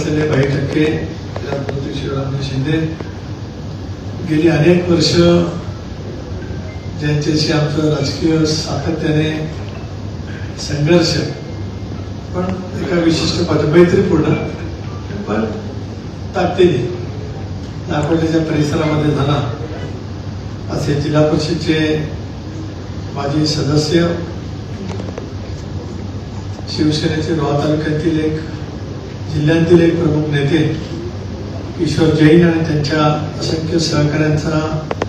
असलेले भाई टक्के राजमंत्री शिवरामजी शिंदे. गेली अनेक वर्ष ज्यांच्याशी आमचं राजकीय सातत्याने संघर्ष पण एका विशिष्ट पद मैत्रीपूर्ण पण ताकदीने नागपूरच्या परिसरामध्ये झाला. असे जिल्हा परिषदचे माजी सदस्य शिवसेनेचे रोहा तालुक्यातील एक जिल्ह्यातील एक प्रमुख नेते किशोर जैन आणि त्यांच्या असंख्य सहकाऱ्यांचा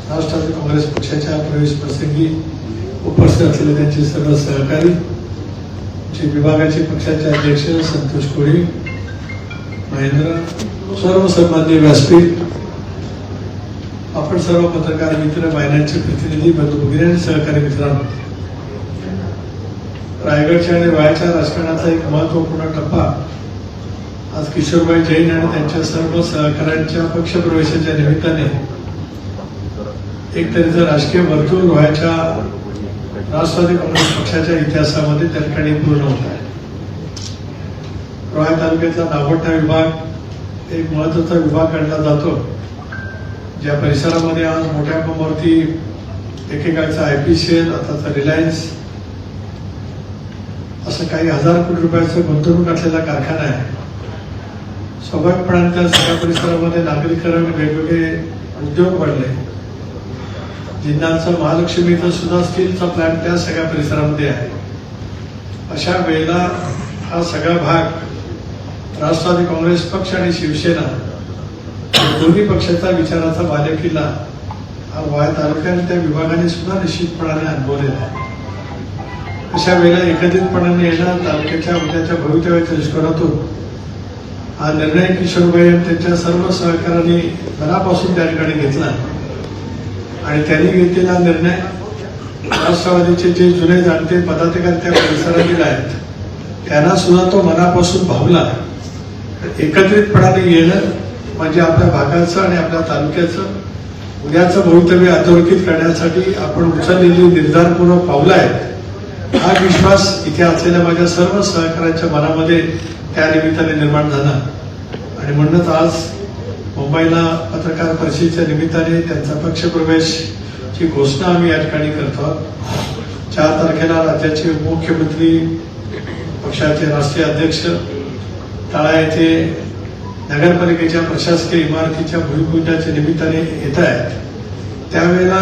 राष्ट्रवादी काँग्रेस पक्षाच्या प्रवेश प्रसंगी उपस्थित असलेले त्यांचे सर्व सहकारी जे विभागाचे पक्षाचे अध्यक्ष संतोष कोळी महेंद्र सर्व सन्मान्य व्यासपीठ आपण सर्व पत्रकार मित्र महिन्यांचे प्रतिनिधी बंधू भगिनी आणि सहकारी मित्रांनो. रायगडच्या आणि वायाच्या राजकारणाचा एक महत्त्वपूर्ण टप्पा आज किशोरबाई जैन आणि त्यांच्या सर्व सहकाऱ्यांच्या पक्षप्रवेशाच्या निमित्ताने एक तऱ्हेचं राजकीय वर्तुळ व्हायच्या राष्ट्रवादी काँग्रेस पक्षाच्या इतिहासामध्ये त्या ठिकाणी पूर्ण होत आहे. रोहा तालुक्याचा दाभोटा विभाग एक महत्त्वाचा विभाग गणला जातो. ज्या परिसरामध्ये आज मोठ्या प्रमाणावरती एकेकाळचा आय पी सी एल आताचा रिलायन्स असं काही हजार कोटी रुपयाचं गुंतवणूक असलेला कारखाना आहे. स्वाभाविकपणाने सगळ्या परिसरामध्ये नागरीकरण वेगवेगळे उद्योग वाढले. जिल्ह्याचं महालक्ष्मीचं सुद्धा स्टीलचा प्लॅन्ट त्या सगळ्या परिसरामध्ये आहे. अशा वेळेला हा सगळा भाग राष्ट्रवादी काँग्रेस पक्ष आणि शिवसेना दोन्ही पक्षाचा विचाराचा बालेकिल्ला हा वाया तालुक्याने त्या विभागाने सुद्धा निश्चितपणाने अनुभवलेला आहे. अशा वेळेला एकत्रितपणाने येणं तालुक्याच्या उद्याच्या भवितव्याच्या दृष्टिकोनातून हा निर्णय किशोरबाई आणि त्यांच्या सर्व सहकाऱ्यांनी मनापासून त्या ठिकाणी घेतला आणि त्यांनी घेतलेला निर्णय राष्ट्रवादीचे जे जुने जाणते पदाधिकारी त्या परिसरातील आहेत त्यांना सुद्धा तो मनापासून भावला एकत्रितपणाने येणं म्हणजे आपल्या भागाचं आणि आपल्या तालुक्याचं उद्याचं भवितव्य अधोरेखित करण्यासाठी आपण उचललेली निर्धारपूर्वक पावलं आहेत. हा विश्वास इथे असलेल्या माझ्या सर्व सहकाऱ्यांच्या मनामध्ये त्या निमित्ताने निर्माण झाला. आणि म्हणूनच आज मुंबईला पत्रकार परिषदेच्या निमित्ताने त्यांचा पक्षप्रवेशची घोषणा आम्ही या ठिकाणी करतो चार तारखेला राज्याचे मुख्यमंत्री पक्षाचे राष्ट्रीय अध्यक्ष तळा येथे नगरपालिकेच्या प्रशासकीय इमारतीच्या भूमिपूजनाच्या निमित्ताने येत आहेत. त्यावेळेला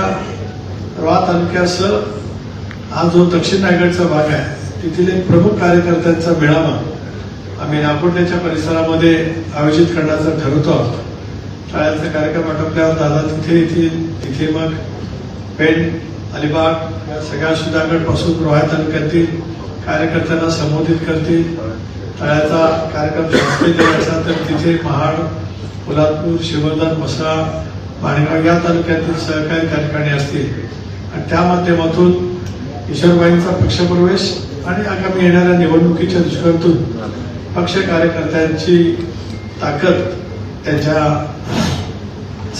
रोहा तालुक्यासह हा जो दक्षिण रायगडचा भाग आहे तेथील एक प्रमुख कार्यकर्त्यांचा मेळावा आम्ही नागपूरच्या परिसरामध्ये आयोजित करण्याचं ठरवतो आहोत. शाळेचा कार्यक्रम आटोपल्यावर दादा तिथे येथील तिथे मग पेण अलिबाग या सगळ्या सुधागडपासून रोहा तालुक्यातील कार्यकर्त्यांना संबोधित करतील. तळ्याचा कार्यक्रम संस्थेत तर तिथे महाड पोलादपूर शिवर्धन मसळा माणगाव या तालुक्यातील सहकारी कार्यकारणी असतील. आणि त्या माध्यमातून किशोरबाईंचा पक्षप्रवेश आणि आगामी येणाऱ्या निवडणुकीच्या दृष्टिकोनातून पक्ष कार्यकर्त्यांची ताकद त्यांच्या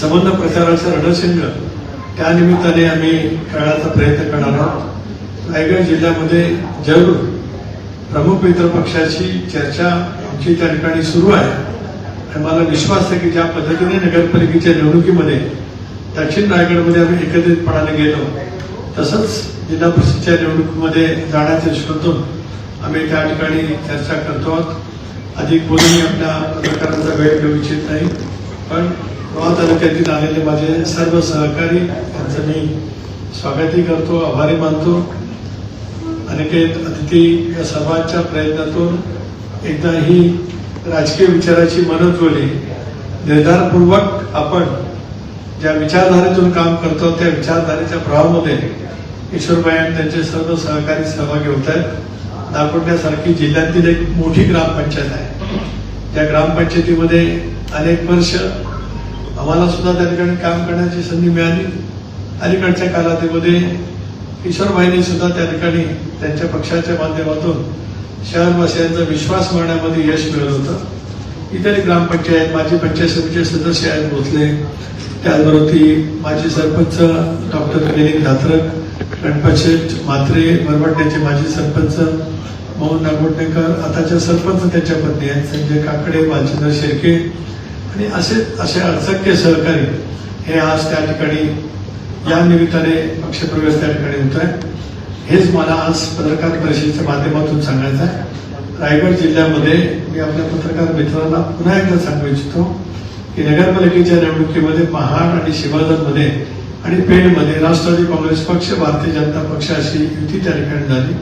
संबंध प्रचाराचं रणशिंग त्यानिमित्ताने आम्ही खेळायचा प्रयत्न करणार आहोत. रायगड जिल्ह्यामध्ये जरूर प्रमुख मित्र पक्षाची चर्चा आमची त्या ठिकाणी सुरू आहे. आणि मला विश्वास आहे की ज्या पद्धतीने नगरपालिकेच्या निवडणुकीमध्ये दक्षिण रायगडमध्ये आम्ही एकत्रितपणाने गेलो तसंच जिल्हा परिषदच्या निवडणुकीमध्ये जाण्याच्या शोधून आम्ही त्या ठिकाणी चर्चा करतो आहोत. अधिक बोलून मी आपल्या पत्रकारांचा वेळ घेऊ इच्छित नाही. पण रोहा तालुक्यातील आलेले माझे सर्व सहकारी यांचं मी स्वागतही करतो आभारी मानतो. अनिकेत अतिथी या सर्वांच्या प्रयत्नातून एकदा ही राजकीय विचाराची मनोज्वली निर्धारपूर्वक आपण ज्या विचारधारेतून काम करतो त्या विचारधारेच्या प्रवाहामध्ये ईश्वरबाई आणि त्यांचे सर्व सहकारी सहभागी होत आहेत. दापोट्यासारखी जिल्ह्यातील एक मोठी ग्रामपंचायत आहे. त्या ग्रामपंचायतीमध्ये अनेक वर्ष आम्हाला सुद्धा त्या ठिकाणी काम करण्याची संधी मिळाली. अलीकडच्या कालावधीमध्ये किशोरबाईंनी सुद्धा त्या ठिकाणी त्यांच्या पक्षाच्या माध्यमातून शहरवासियांचा विश्वास मिळवण्यामध्ये यश मिळवलं होतं. इतर ग्रामपंचायत माजी पंचायत समितीचे सदस्य आहेत भोसले त्याचबरोबर ती माजी सरपंच डॉक्टर मिलिंद धात्रक गणपत मात्रे मरवडण्याचे माजी सरपंच मोहन नागोडणेकर आताच्या सरपंच त्यांच्या पत्नी आहेत संजय काकडे बालचंद्र शेळके. आणि असे असे असंख्य सहकारी हे आज त्या ठिकाणी या निमित्ताने पक्षप्रवेश त्या ठिकाणी होत आहे हेच मला आज पत्रकार परिषदेच्या माध्यमातून सांगायचं आहे. रायगड जिल्ह्यामध्ये मी आपल्या पत्रकार मित्रांना पुन्हा एकदा सांगू इच्छितो की नगरपालिकेच्या निवडणुकीमध्ये महाड आणि शिवाजनमध्ये आणि पेणमध्ये राष्ट्रवादी काँग्रेस पक्ष भारतीय जनता पक्ष अशी युती त्या ठिकाणी झाली.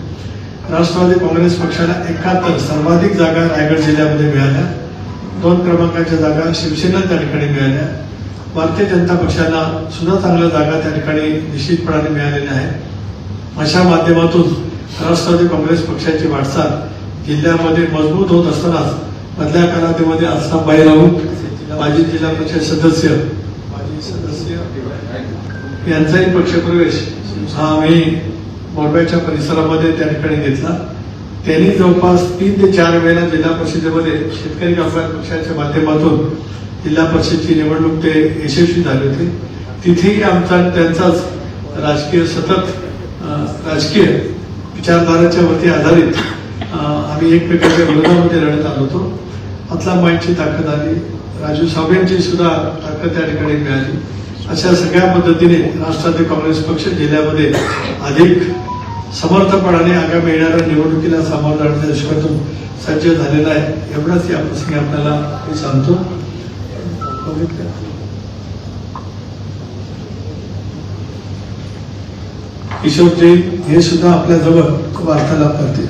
राष्ट्रवादी काँग्रेस पक्षाला एकाहत्तर सर्वाधिक जागा रायगड जिल्ह्यामध्ये मिळाल्या. दोन क्रमांकाच्या जागा शिवसेना त्या ठिकाणी मिळाल्या. भारतीय जनता पक्षाला सुद्धा चांगल्या जागा त्या ठिकाणी निश्चितपणाने मिळालेल्या आहेत. अशा माध्यमातून राष्ट्रवादी काँग्रेस पक्षाची वाटचाल जिल्ह्यामध्ये मजबूत होत असतानाच मधल्या कालावधीमध्ये आजचा बाहेर राहून माजी जिल्हा परिषद सदस्य. माजी सदस्य. यांचाही पक्षप्रवेश हा आम्ही मोरब्याच्या परिसरामध्ये त्या ठिकाणी घेतला. त्यांनी जवळपास तीन ते चार वेळेला जिल्हा परिषदेमध्ये शेतकरी कामगार पक्षाच्या माध्यमातून जिल्हा परिषदची निवडणूक ते यशस्वी झाले होते. तिथेही आमचा त्यांचाच राजकीय सतत राजकीय विचारधाराच्या वरती आधारित आम्ही एकमेकांच्या विरोधामध्ये लढत आलो होतो. आतला माईंडची ताकद आली. राजू साहेबांची सुद्धा ताकद त्या ठिकाणी मिळाली. अशा सगळ्या पद्धतीने राष्ट्रवादी काँग्रेस पक्ष जिल्ह्यामध्ये अधिक समर्थपणाने आगामी येणाऱ्या निवडणुकीला सामोरं जाण्याच्या दृष्टीतून सज्ज झालेला आहे. एवढंच या प्रसंगी आपल्याला मी सांगतो. किशोर जैन हे सुद्धा आपल्याजवळ वार्तालाप करतील.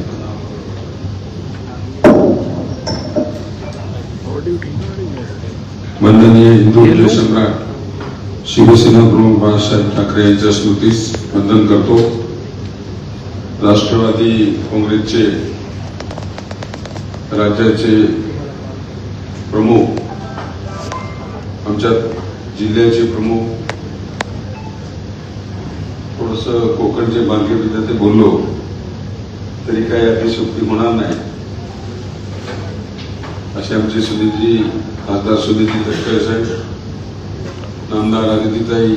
वंदनीय हिंदू सम्राट शिवसेना प्रमुख बाळासाहेब ठाकरे यांच्या स्मृतीस वंदन करतो. राष्ट्रवादी काँग्रेसचे राज्याचे प्रमुख आमच्या जिल्ह्याचे प्रमुख थोडस कोकणचे बांधले ते बोललो तरी काही अतिशोक्ती होणार नाही. असे आमचे सुनीलजी खासदार सुनीती तटकरे साहेब. नामदार अदितीताई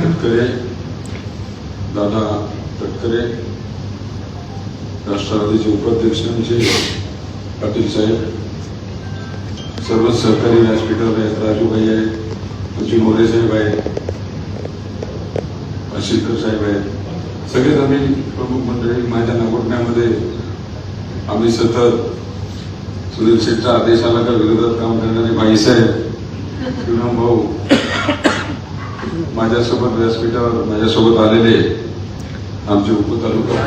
तटकरे. दादा तटकरे. राष्ट्रवादीचे उपाध्यक्ष पाटील साहेब. सर्व सहकारी व्यासपीठावर आहेत राजूभाई आहेत आमचे मोरे साहेब आहेत अशिकर साहेब आहेत. सगळेच आम्ही प्रमुख मंडळी माझ्या नागोटण्यामध्ये आम्ही सतत सुनील आदेश आदेशाला का विरोधात काम करणारे बाईसाहेब शिवराम भाऊ माझ्यासोबत व्यासपीठावर माझ्यासोबत आलेले आमचे उपतालुका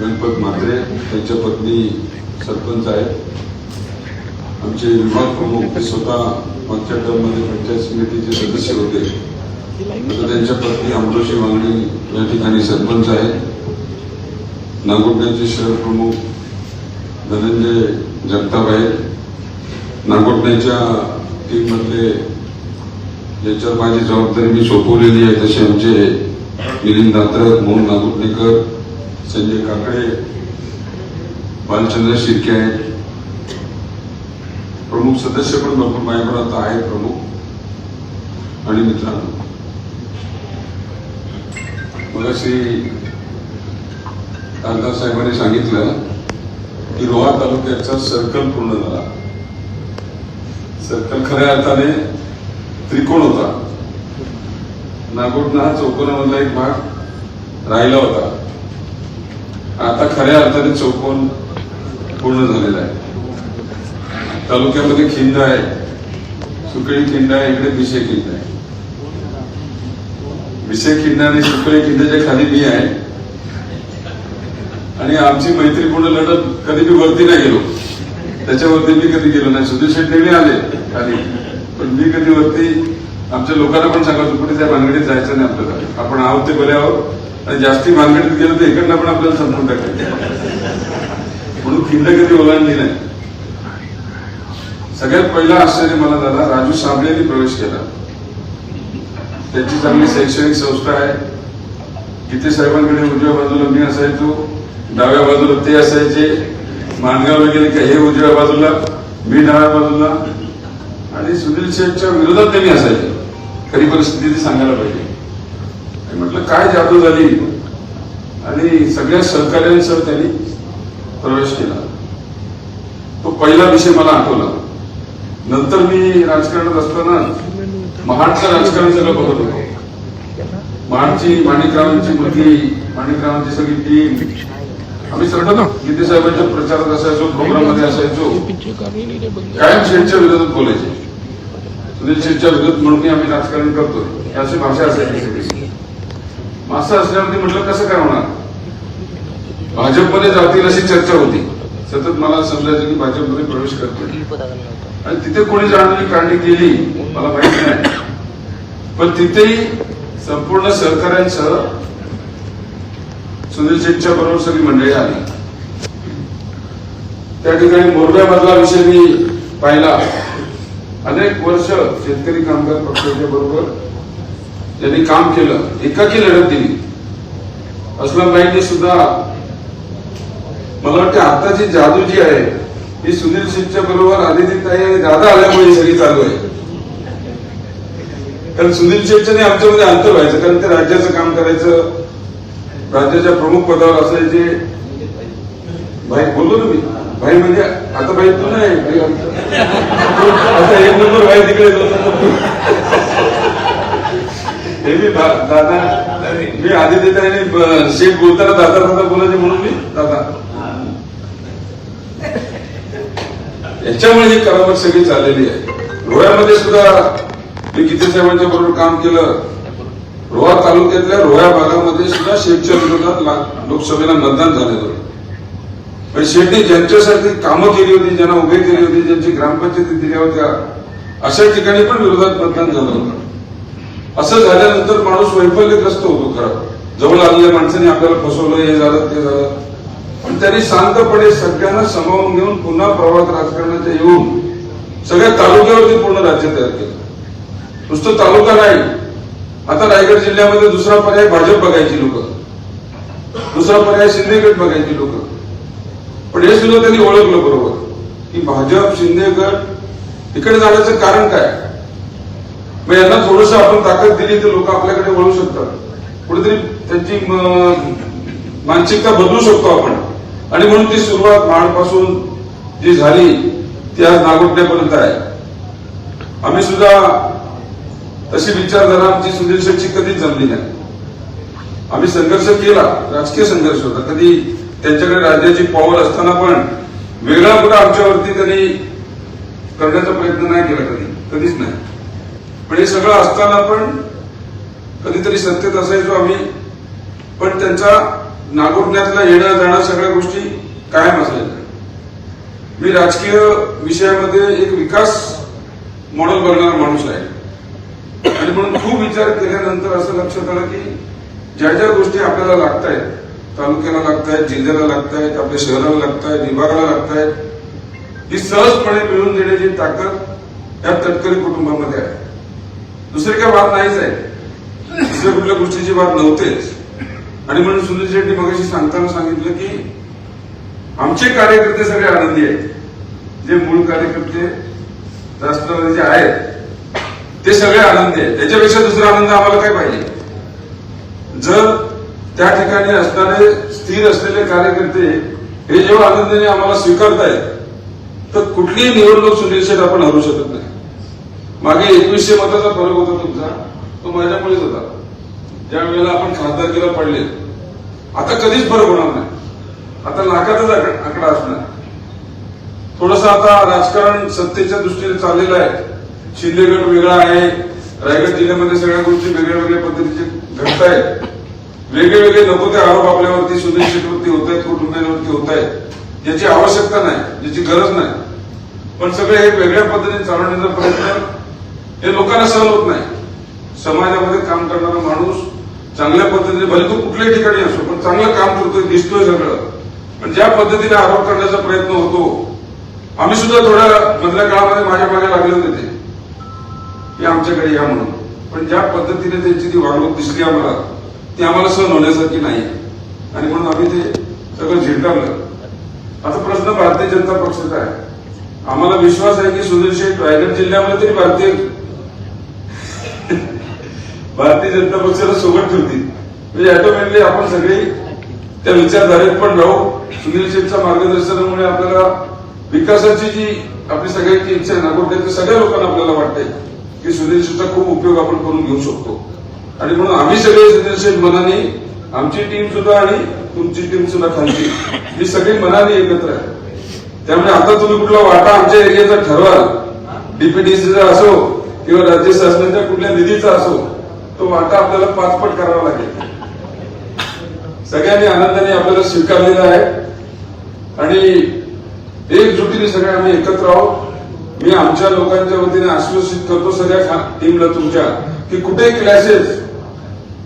गणपत म्हात्रे त्यांच्या पत्नी सरपंच आहेत. आमचे विभाग प्रमुख ते स्वतः मागच्या टर्ममध्ये पंचायत समितीचे सदस्य होते. आता त्यांच्या पत्नी अमृषी वांगणी या ठिकाणी सरपंच आहेत. नागोटण्याचे शहर प्रमुख धनंजय जगताप आहेत नागोटण्याच्या टीममधले ज्याच्यावर माझी जबाबदारी मी सोपवलेली आहे तसे आमचे मिलिंद दात्रक मोहन नागोटणेकर संजय काकडे बालचंद्र शिर्के आहेत. प्रमुख सदस्य पण भरपूर माझ्याकडे आता आहेत प्रमुख. आणि मित्रांनो मला श्री खासदार साहेबांनी सांगितलं की रोहा तालुक्याचा सर्कल पूर्ण झाला. सर्कल खऱ्या अर्थाने त्रिकोण होता. नागोटना हा चौकोनामधला एक भाग राहिला होता. आता खऱ्या अर्थाने चौकोन पूर्ण झालेला आहे. तालुक्यामध्ये खिंड आहे. सुकळी खिंड आहे इकडे विषय खिंड आहे. विषय खिंड आणि सुकळी खिंडच्या खाली मी आहे आणि आमची मैत्रीपूर्ण लढत कधी मी वरती नाही गेलो. त्याच्यावरती मी कधी गेलो नाही. सुधीर शेट्टी आले खाली. पण मी कधी वरती आमच्या लोकांना पण सांगायचो कुठे त्या भानगडीत जायचं नाही आपल्याला. आपण आहोत ते बरे आहोत. आणि जास्ती भानगडीत गेलो तर इकडनं पण आपल्याला संपून टाकायचं. म्हणून खिंड कधी ओलांडली नाही. सगळ्यात पहिला आश्चर्य मला झाला राजू साबळे यांनी प्रवेश केला. त्यांची चांगली शैक्षणिक संस्था आहे. गीते साहेबांकडे उजव्या बाजूला मी असायचो. डाव्या बाजूला ते असायचे. माणगाव वगैरे का हे उजव्या बाजूला मी डाव्या बाजूला. आणि सुनील शेठच्या विरोधात त्यांनी असायचे. खरी परिस्थिती ती सांगायला पाहिजे. आणि म्हटलं काय जादू झाली? आणि सगळ्या सहकार्यांसह त्यांनी प्रवेश केला. तो पहिला विषय मला आठवला. नंतर मी राजकारणात असताना महाडचं राजकारण सगळं बघत होतो. महाडची माणिकरावांची मुलगी माणिकरावांची सगळी टीम आम्ही सरकार गीते साहेबांच्या प्रचारात असायचो प्रोग्राममध्ये असायचो. कायम शेठच्या विरोधात बोलायचे. सुनील शेठच्या विरोधात म्हणून आम्ही राजकारण करतोय. ही अशी भाषा असायची सगळी. असं असल्यावरती म्हटलं कसं काय होणार? भाजपमध्ये जातील अशी चर्चा होती. सतत मला समजायचं की भाजपमध्ये प्रवेश करतील आणि तिथे कोणी जाणली काढणी केली मला माहिती नाही. पण तिथेही संपूर्ण सहकार्यांसह सुनील शेठच्या बरोबर सगळी मंडळी आली. त्या ठिकाणी मोरब्यामधला विषय मी पाहिला. अनेक वर्ष शेतकरी कामगार पक्षाच्या बरोबर त्यांनी काम केलं. एकाकी लढत दिली. असलमबाईंनी सुद्धा मला वाटते आताची जादू जी आहे ही सुनील सिंगच्या बरोबर आदित्यताई आणि दादा आल्यामुळे सगळी चालू आहे. कारण सुनील शेठच्या आमच्यामध्ये अंतर व्हायचं कारण ते राज्याचं काम करायचं राज्याच्या प्रमुख पदावर असायचे भाई बोललो ना मी. भाई म्हणजे आता भाई तू नाही आता एक नंबर भाई तिकडे हे मी दादा मी आदित्यताईने ब- शेख बोलताना दादा दादा बोलायचे म्हणून मी दादा. याच्यामुळे ही करामत सगळी चाललेली आहे. डोळ्यामध्ये सुद्धा मी किती साहेबांच्या बरोबर काम केलं रोहा तालुक्यातल्या रोहा भागामध्ये सुद्धा शेठच्या विरोधात लोकसभेला मतदान झालेलं होतं. पण शेठने ज्यांच्यासाठी कामं केली होती ज्यांना उभे केली होती ज्यांची ग्रामपंचायती दिल्या होत्या अशा ठिकाणी पण विरोधात मतदान झालं होतं. असं झाल्यानंतर माणूस वैफल्यग्रस्त होतो खरं. जवळ आलेल्या माणसाने आपल्याला फसवलं हे झालं ते झालं. पण त्यांनी शांतपणे सगळ्यांना समावून घेऊन पुन्हा प्रवास राजकारणाच्या येऊन सगळ्या तालुक्यावरती पूर्ण राज्य तयार केलं. नुसतं तालुका नाही आता रायगड जिल्ह्यामध्ये दुसरा पर्याय भाजप बघायची लोक. दुसरा पर्याय शिंदेगड बघायची लोक. पण हे सुद्धा त्यांनी ओळखलं बरोबर. की भाजप शिंदेगड इकडे जाण्याचं कारण काय? मग यांना थोडस आपण ताकद दिली तर लोक आपल्याकडे वळू शकतात. कुठेतरी त्यांची मानसिकता बदलू शकतो आपण. आणि म्हणून ती सुरुवात महाडपासून जी झाली ती आज नागोठण्यापर्यंत आहे. आम्ही सुद्धा तशी विचारधारा आमची सुनील शेट्टी कधीच जमली नाही. आम्ही संघर्ष केला राजकीय संघर्ष होता. कधी त्यांच्याकडे राज्याची पॉवर असताना पण वेगळा कुठं आमच्यावरती त्यांनी करण्याचा प्रयत्न नाही केला कधी. कधीच नाही. पण हे सगळं असताना पण कधीतरी सत्तेत असायचो आम्ही. पण त्यांचा नागोठण्यातला येणं जाणं सगळ्या गोष्टी कायम असायच्या. मी राजकीय विषयामध्ये एक विकास मॉडेल बघणारा माणूस आहे. आणि म्हणून खूप विचार केल्यानंतर असं लक्षात आलं की ज्या ज्या गोष्टी आपल्याला लागत आहेत तालुक्याला लागत आहेत जिल्ह्याला लागत आहेत आपल्या शहराला लागत आहेत विभागाला लागत आहेत ही सहजपणे मिळवून देण्याची ताकद या तटकरी कुटुंबामध्ये आहे. दुसरी काय बात नाहीच आहे. दुसऱ्या कुठल्या गोष्टीची बात नव्हतेच. आणि म्हणून सुनील शेट्टी मगाशी सांगताना सांगितलं की आमचे कार्यकर्ते सगळे आनंदी आहेत. जे मूळ कार्यकर्ते राष्ट्रवादीचे आहेत ते सगळे आनंदी आहे त्याच्यापेक्षा दुसरा आनंद आम्हाला काय पाहिजे जर त्या ठिकाणी असणारे स्थिर असलेले कार्यकर्ते हे जेव्हा आनंदाने आम्हाला स्वीकारतायत तर कुठलीही निवडणूक सुनील शेठ आपण हरू शकत नाही. मागे एकवीसशे मताचा फरक होता तुमचा तो माझ्यामुळेच होता. ज्या वेळेला आपण खासदारकीला पडले आता कधीच फरक होणार नाही. आता लाखातच आकडा असणार. थोडस आता राजकारण सत्तेच्या दृष्टीने चाललेलं आहे. शिंदेगड वेगळा आहे रायगड जिल्ह्यामध्ये सगळ्या गोष्टी वेगळ्या वेगळ्या पद्धतीचे घडत आहेत. वेगळे वेगळे नको ते आरोप आपल्यावरती सुनील शेटवरती होत आहेत कुटुंबियांवरती होत आहेत. याची आवश्यकता नाही याची गरज नाही. पण सगळे हे वेगळ्या पद्धतीने चालवण्याचा प्रयत्न हे लोकांना सहन होत नाही. समाजामध्ये काम करणारा माणूस चांगल्या पद्धतीने भले तो कुठल्याही ठिकाणी असो पण चांगलं काम करतोय दिसतोय सगळं. पण ज्या पद्धतीने आरोप करण्याचा प्रयत्न होतो आम्ही सुद्धा थोड्या मधल्या काळामध्ये माझ्या मागे लागले होते की आमच्याकडे या म्हणून. पण ज्या पद्धतीने त्यांची ती वागणूक दिसली आम्हाला ती आम्हाला सहन होण्यासारखी नाही. आणि म्हणून आम्ही ते सगळं झिडकावलं आता प्रश्न भारतीय जनता पक्षाचा आहे. आम्हाला विश्वास आहे की सुनील शेठ रायगड जिल्ह्यामध्ये तरी भारतीय भारतीय जनता पक्षाला सोबत ठेवतील. म्हणजे ऑटोमॅटिकली आपण सगळे त्या विचारधारेत पण राहू. सुनील शेठच्या मार्गदर्शनामुळे आपल्याला विकासाची जी आपली सगळ्यांची इच्छा आहे नागोट्याच्या सगळ्या लोकांना आपल्याला वाटते की सुनील शेठचा खूप उपयोग आपण करून घेऊ शकतो. आणि म्हणून आम्ही सगळे सुनील शेठ मनाने आमची टीम सुद्धा आणि तुमची टीम सुद्धा खालची ही सगळी मनाने एकत्र आहे. त्यामुळे आता तुम्ही कुठला वाटा आमच्या एरियाचा ठरवाल डीपीडीसीचा असो किंवा राज्य शासनाच्या कुठल्या निधीचा असो तो वाटा आपल्याला पाचपट करावा लागेल. सगळ्यांनी आनंदाने आपल्याला स्वीकारलेला आहे. आणि एकजुटीने सगळे आम्ही एकत्र आहोत. मी आमच्या लोकांच्या वतीने आश्वासित करतो सगळ्या टीमला तुमच्या की कुठे क्लॅसेस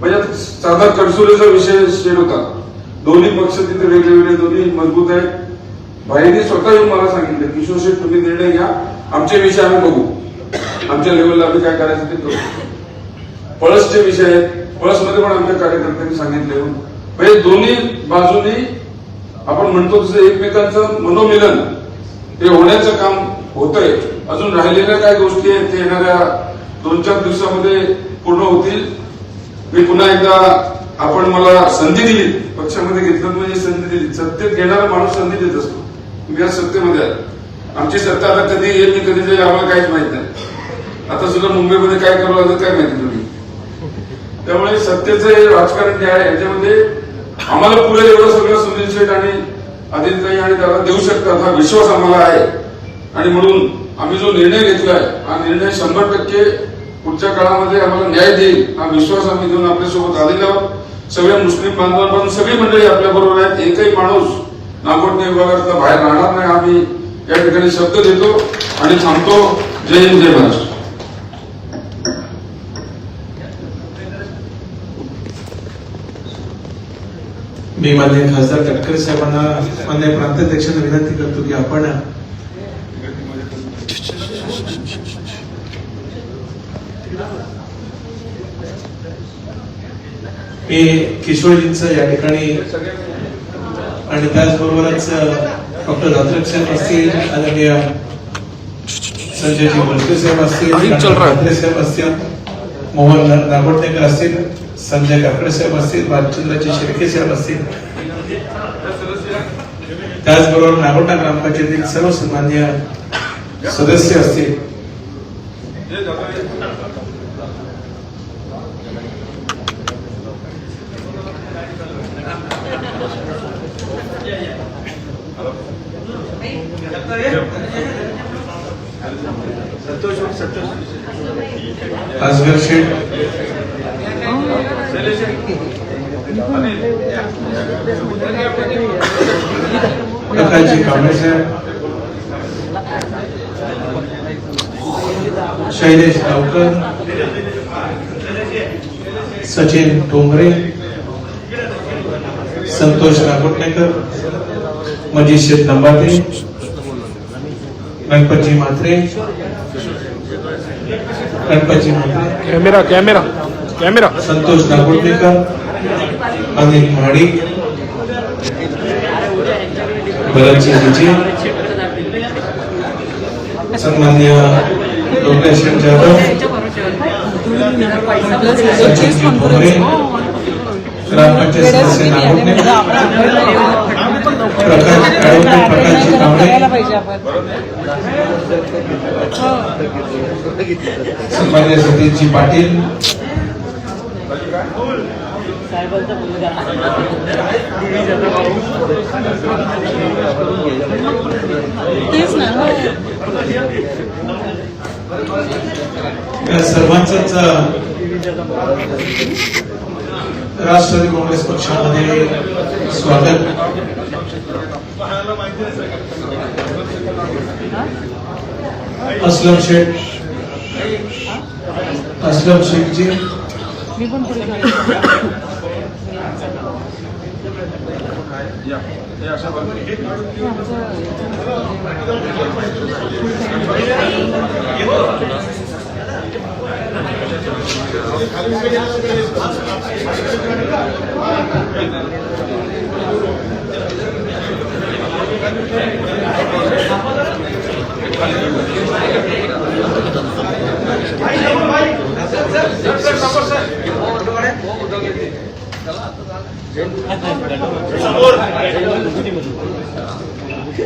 म्हणजे साधा कडसुरीचा विषय शेड होता. दोन्ही पक्ष तिथे वेगवेगळे दोन्ही मजबूत आहेत. भाईने स्वतः येऊन मला सांगितलं किशोर शेठ तुम्ही निर्णय घ्या. आमचे विषय आम्ही बघू. आमच्या लेवलला आम्ही काय करायचं ते करू. पळसचे विषय आहेत. पळसमध्ये पण आमच्या कार्यकर्त्यांनी सांगितले म्हणजे दोन्ही बाजूनी आपण म्हणतो तसं एकमेकांचं मनोमिलन हे होण्याचं काम होतंय. अजून राहिलेल्या काय गोष्टी आहेत ते येणाऱ्या दोन चार दिवसामध्ये पूर्ण होतील. मी पुन्हा एकदा आपण मला संधी दिली पक्षामध्ये घेतलं म्हणजे संधी दिली. सत्तेत घेणारा माणूस संधी देत असतो. तुम्ही आज सत्तेमध्ये आहात. आमची सत्ता आता कधी येईल मी कधी जाईल आम्हाला काहीच माहीत नाही. आता सुद्धा मुंबईमध्ये काय करू लागत काय माहिती तुम्ही? त्यामुळे सत्तेचं हे राजकारण जे आहे याच्यामध्ये आम्हाला पुढे एवढं सगळं सुनील शेठ आणि आदित्यताई आणि त्याला देऊ शकतात हा विश्वास आम्हाला आहे. आणि म्हणून आम्ही जो निर्णय घेतलाय हा निर्णय शंभर टक्के पुढच्या काळामध्ये आम्हाला न्याय देईल हा विश्वास आम्ही घेऊन आपल्यासोबत आलेला आहोत. सगळ्या मुस्लिम बांधवांपासून सगळी मंडळी आपल्या बरोबर आहेत. एकही माणूस नागोटणे विभागातला बाहेर राहणार नाही आम्ही या ठिकाणी शब्द देतो आणि थांबतो. जय हिंद जय महाराष्ट्र. मी मान्य खासदार तटकरे साहेबांना मान्य प्रांताध्यक्षांना विनंती करतो की आपण मी किशोरजींचं या ठिकाणी आणि त्याचबरोबरच डॉक्टर रात्रक साहेब असतील आदरणीय संजयजी वळके साहेब असतील ठाकरे साहेब असतील मोहन नागोटणेकर असतील संजय काकडे साहेब असतील भालचंद्रजी शिर्के साहेब असतील. त्याचबरोबर नागोटा ग्रामपंचायतीतील सर्व सन्मान्य सदस्य असतील. Asgar Sheth. Prakashji Kamble saheb. Shailesh Gaonkar. Sachin Tongre Santosh Nagotanekar Majeed Sheth Nambate Ganpatji Mhatre. Ganpatji Mhatre camera camera camera Santosh Nagotanekar Anil Mahadik Bharatji Vijay सन्मान्य लोकेश जाधव सचिनजी भोरे ग्रामपंचायत सदस्य नागोटणेकर प्रकाश ॲडव्होकेट प्रकाशजी कांबळे सन्मान्य सतीशजी पाटील हो. या सर्वांचंच राष्ट्रवादी काँग्रेस पक्षामध्ये स्वागत. আসলাম শেখ আসলাম শেখজি খালি समोर पुढे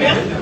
जाणार.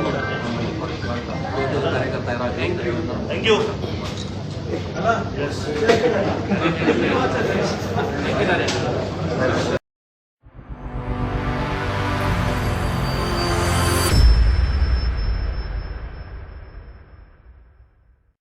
Thank you. Thank you. Yes.